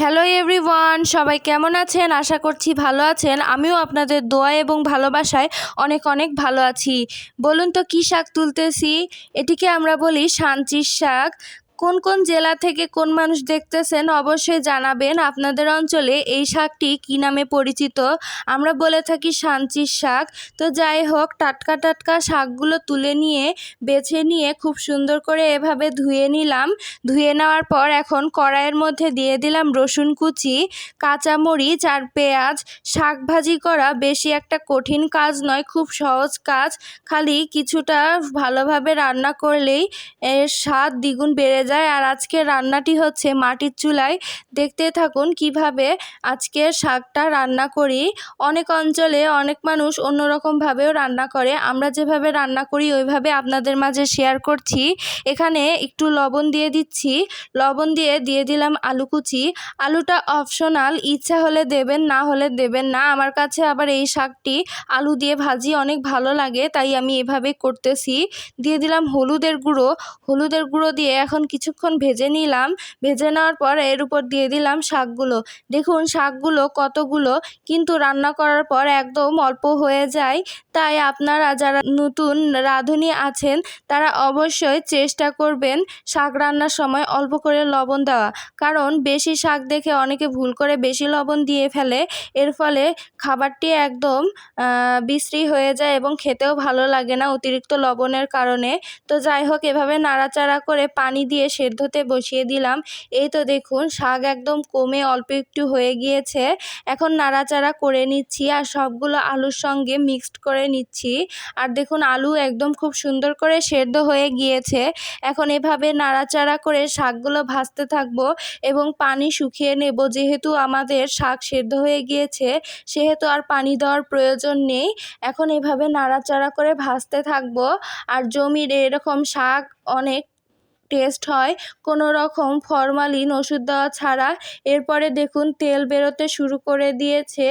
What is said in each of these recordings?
Hello everyone সবাই কেমন আছেন? আশা করছি ভালো আছেন। আমিও আপনাদের দোয়া এবং ভালোবাসায় অনেক অনেক ভালো আছি। বলুন তো, কী শাক তুলতেছি? এটিকে আমরা বলি সাঞ্চির শাক। কোন কোন জেলা থেকে কোন মানুষ দেখতেছেন অবশ্যই জানাবেন। আপনাদের অঞ্চলে এই শাকটি কী নামে পরিচিত? আমরা বলে থাকি সাঞ্চির শাক। তো যাই হোক, টাটকা টাটকা শাকগুলো তুলে নিয়ে, বেছে নিয়ে খুব সুন্দর করে এভাবে ধুয়ে নিলাম। ধুয়ে নেওয়ার পর এখন কড়াইয়ের মধ্যে দিয়ে দিলাম রসুন কুচি, কাঁচামরিচ আর পেঁয়াজ। শাক ভাজি করা বেশি একটা কঠিন কাজ নয়, খুব সহজ কাজ। খালি কিছুটা ভালোভাবে রান্না করলেই এর স্বাদ দ্বিগুণ বেড়ে যায়। আর আজকে রান্নাটি হচ্ছে মাটির চুলায়। দেখতে থাকুন কীভাবে আজকে শাকটা রান্না করি। অনেক অঞ্চলে অনেক মানুষ অন্যরকমভাবেও রান্না করে। আমরা যেভাবে রান্না করি, ওইভাবে আপনাদের মাঝে শেয়ার করছি। এখানে একটু লবণ দিয়ে দিচ্ছি। লবণ দিয়ে দিয়ে দিলাম আলু কুচি। আলুটা অপশনাল ইচ্ছা হলে দেবেন, না হলে দেবেন না। আমার কাছে আবার এই শাকটি আলু দিয়ে ভাজি অনেক ভালো লাগে, তাই আমি এভাবে করতেছি। দিয়ে দিলাম হলুদের গুঁড়ো। হলুদের গুঁড়ো দিয়ে এখন কিছুক্ষণ ভেজে নিলাম। ভেজে নেওয়ার পর এর উপর দিয়ে দিলাম শাকগুলো। দেখুন, শাকগুলো কতগুলো? কিন্তু রান্না করার পর একদম অল্প হয়ে যায়। তাই আপনারা যারা নতুন রাঁধুনি আছেন, তারা অবশ্যই চেষ্টা করবেন শাক রান্নার সময় অল্প করে লবণ দেওয়া। কারণ বেশি শাক দেখে অনেকে ভুল করে বেশি লবণ দিয়ে ফেলে। এর ফলে খাবারটি একদম বিশ্রী হয়ে যায় এবং খেতেও ভালো লাগে না অতিরিক্ত লবণের কারণে। তো যাই হোক, এভাবে নাড়াচাড়া করে পানি দিয়ে সেদ্ধতে বসিয়ে দিলাম। এই তো দেখুন, শাক একদম কমে অল্প একটু হয়ে গিয়েছে। এখন নাড়াচাড়া করে নিচ্ছি আর সবগুলো আলুর সঙ্গে মিক্সড করে নিচ্ছি। আর দেখুন, আলু একদম খুব সুন্দর করে সেদ্ধ হয়ে গিয়েছে। এখন এভাবে নাড়াচাড়া করে শাকগুলো ভাজতে থাকব এবং পানি শুকিয়ে নেব। যেহেতু আমাদের শাক সেদ্ধ হয়ে গিয়েছে, সেহেতু আর পানি দেওয়ার প্রয়োজন নেই। এখন এভাবে নাড়াচাড়া করে ভাজতে থাকব। আর জমির এরকম শাক অনেক টেস্ট হয়, কোনো রকম ফরমালিন ওষুধ দেওয়া ছাড়া। এরপরে দেখুন, তেল বেরোতে শুরু করে দিয়েছে।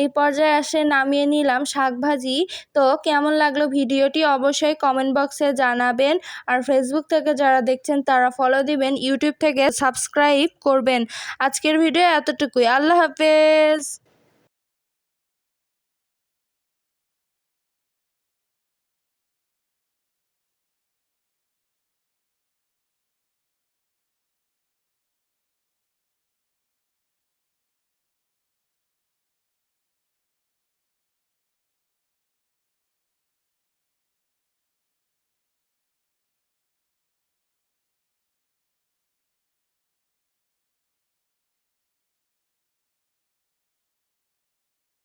এই পর্যায়ে আসে নামিয়ে নিলাম শাক ভাজি তো কেমন লাগল ভিডিওটি অবশ্যই কমেন্ট বক্সে জানাবেন। আর ফেসবুক থেকে যারা দেখছেন, তারা ফলো দিবেন। ইউটিউব থেকে সাবস্ক্রাইব করবেন। আজকের ভিডিও এতটুকুই। আল্লাহ হাফেজ।